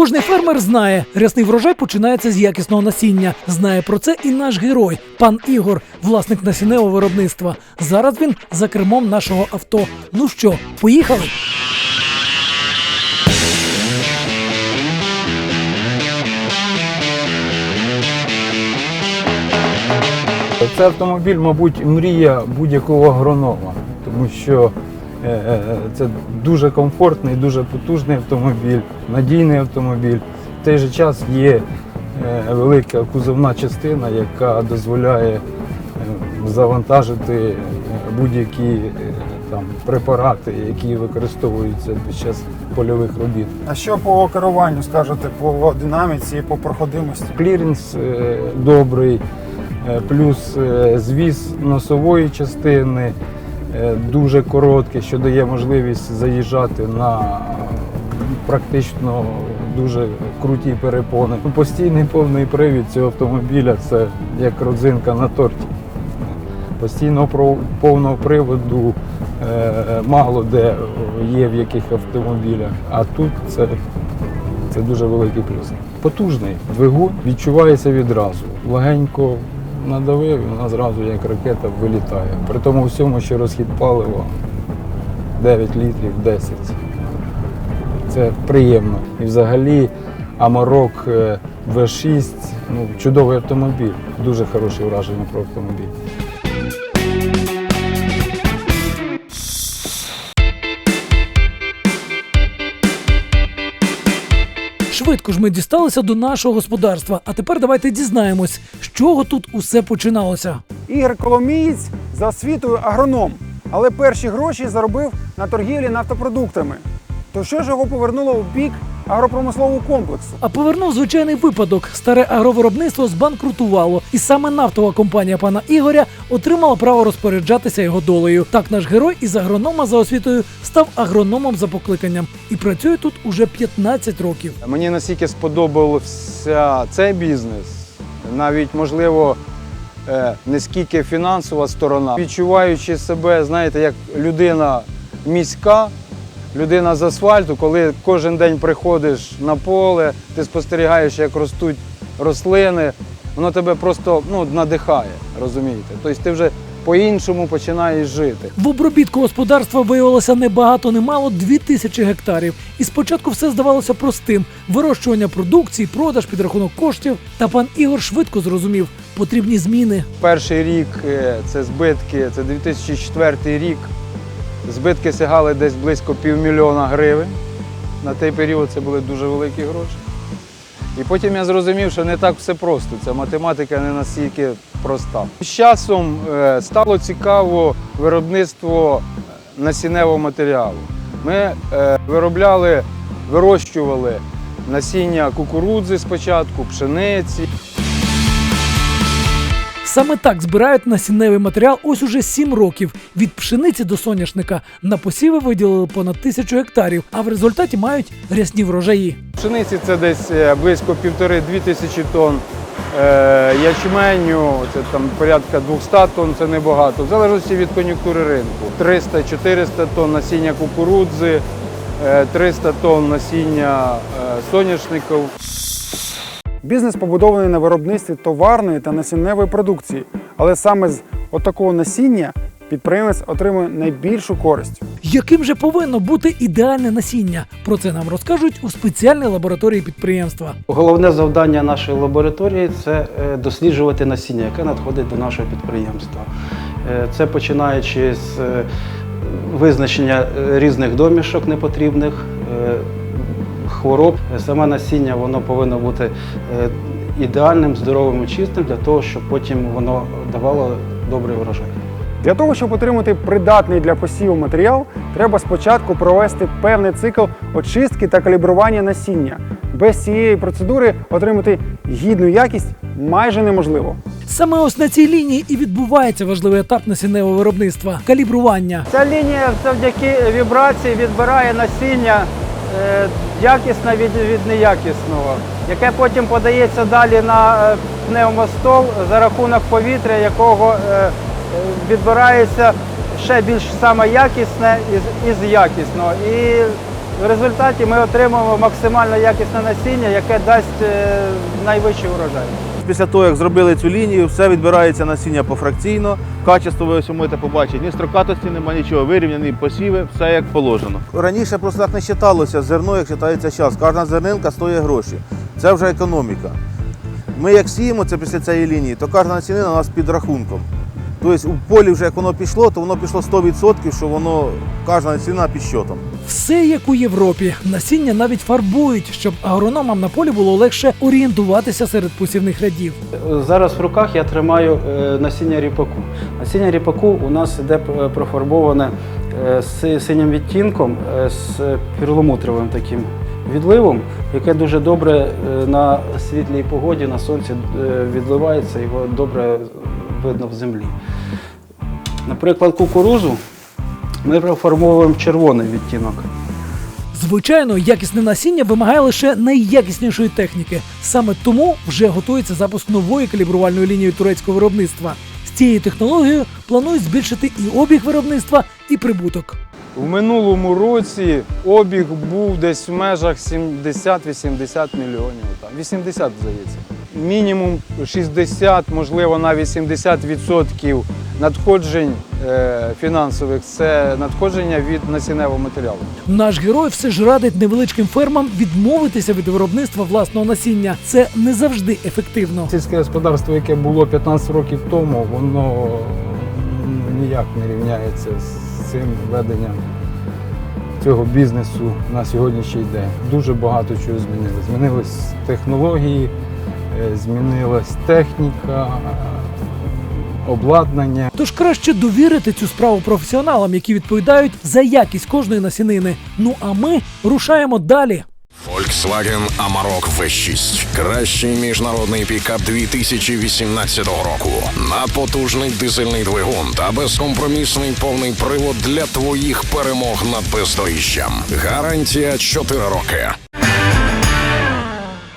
Кожний фермер знає, рясний врожай починається з якісного насіння. Знає про це і наш герой, пан Ігор, власник насінневого виробництва. Зараз він за кермом нашого авто. Ну що, поїхали? Це автомобіль, мабуть, мрія будь-якого агронома, тому що це дуже комфортний, дуже потужний автомобіль, надійний автомобіль. В той же час є е, велика кузовна частина, яка дозволяє е, завантажити е, будь-які е, там препарати, які використовуються під час польових робіт. А що по керуванню скажете по динаміці, по проходимості? Кліренс е, добрий, е, плюс е, звіз носової частини е, дуже короткий, що дає можливість заїжджати на е, практично дуже круті перепони. Постійний повний привід цього автомобіля це як родзинка на торті. Постійного повного приводу е, мало де є в яких автомобілях, а тут це це дуже великий плюс. Потужний двигун відчувається відразу. Легенько надавив, і вона зразу як ракета вилітає. При тому всьому, що розхід палива 9 літрів 10. Це приємно. І взагалі Амарок е, V6 ну, чудовий автомобіль. Дуже хороше враження про автомобіль. Швидко ж ми дісталися до нашого господарства. А тепер давайте дізнаємось, з чого тут усе починалося. Ігор Коломієць за освітою агроном, але перші гроші заробив на торгівлі нафтопродуктами. То що ж його повернуло у бік агропромислового комплексу? А повернув звичайний випадок. Старе агровиробництво збанкрутувало, і саме нафтова компанія пана Ігоря отримала право розпоряджатися його долею. Так наш герой із агронома за освітою став агрономом за покликанням і працює тут уже 15 років. Мені настільки сподобався цей бізнес, навіть можливо е, не скільки фінансова сторона, відчуваючи себе, знаєте, як людина міська, людина з асфальту, коли кожен день приходиш на поле, ти спостерігаєш, як ростуть рослини, воно тебе просто ну, надихає, розумієте? Тобто ти вже по-іншому починаєш жити. В обробітку господарства виявилося не багато, не мало 2000 гектарів. І спочатку все здавалося простим: вирощування продукції, продаж, підрахунок коштів. Та пан Ігор швидко зрозумів, потрібні зміни. Перший рік е, це збитки, це 2004 рік. Збитки сягали десь близько півмільйона гривень. На той період це були дуже великі гроші. І потім я зрозумів, що не так все просто. Ця математика не настільки проста. З часом е, стало цікаво виробництво насінневого матеріалу. Ми е, виробляли, вирощували насіння кукурудзи спочатку, пшениці. Саме так збирають насінневий матеріал ось уже 7 років. Від пшениці до соняшника на посіви виділили понад тисячу гектарів, а в результаті мають рясні врожаї. Пшениці це десь е, близько півтори-дві тисячі тонн. Е, Ячменю це там порядка 200 тонн, це небагато. В залежності від кон'юнктури ринку. 300-400 тонн насіння кукурудзи, е, 300 тонн насіння е, соняшників. Бізнес побудований на виробництві товарної та насінневої продукції, але саме з отакого насіння підприємець отримує найбільшу користь. Яким же повинно бути ідеальне насіння? Про це нам розкажуть у спеціальній лабораторії підприємства. Головне завдання нашої лабораторії це е, досліджувати насіння, яке надходить до нашого підприємства. Е, Це починаючи з е, визначення різних домішок непотрібних, хвороб. Саме насіння воно повинно бути е, ідеальним, здоровим і чистим для того, щоб потім воно давало добрий врожай. Для того, щоб отримати придатний для посіву матеріал, треба спочатку провести певний цикл очистки та калібрування насіння. Без цієї процедури отримати гідну якість майже неможливо. Саме ось на цій лінії і відбувається важливий етап насінневого виробництва калібрування. Ця лінія завдяки вібрації відбирає насіння якісне від, від неякісного, яке потім подається далі на е, пневмостол за рахунок повітря, якого е, е, відбирається ще більш саме якісне із, із якісного. І В результаті ми отримуємо максимально якісне насіння, яке дасть е, найвищий урожай. Після того, як зробили цю лінію, все відбирається насіння пофракційно. Качество ви ось можете побачити. Ні строкатості немає нічого, вирівняні посіви, все як положено. Раніше просто так не вважалося зерно, як вважається час. Кожна зернинка стоїть гроші. Це вже економіка. Ми як сіємо це після цієї лінії, то кожна насінина у нас під рахунком. Тобто у полі вже як воно пішло, то воно пішло 100%, що воно кожна насінина під щотом. Все як у Європі. Насіння навіть фарбують, щоб агрономам на полі було легше орієнтуватися серед посівних рядів. Зараз в руках я тримаю е, насіння ріпаку. Насіння ріпаку у нас іде е, профарбоване е, з синім відтінком, з перламутровим таким відливом, яке дуже добре на світлій погоді, на сонці відливається, його добре видно в землі. Наприклад, кукурузу ми профарбовуємо червоний відтінок. Звичайно, якісне насіння вимагає лише найякіснішої техніки. Саме тому вже готується запуск нової калібрувальної лінії турецького виробництва. З цією технологією планують збільшити і обіг виробництва, і прибуток. В минулому році обіг був десь в межах 70-80 мільйонів. Там. 80, здається. Мінімум 60, можливо, навіть 70% надходжень е, фінансових це надходження від насінневого матеріалу. Наш герой все ж радить невеличким фермам відмовитися від виробництва власного насіння. Це не завжди ефективно. Сільське господарство, яке було 15 років тому, воно ніяк не рівняється з цим веденням цього бізнесу на сьогоднішній день. Дуже багато чого змінилось. Змінились технології, змінилась техніка, е, обладнання. Тож краще довірити цю справу професіоналам, які відповідають за якість кожної насінини. Ну а ми рушаємо далі. Volkswagen Amarok V6. Кращий міжнародний пікап 2018 року. Надпотужний дизельний двигун та безкомпромісний повний привод для твоїх перемог над бездоріжжям. Гарантія 4 роки.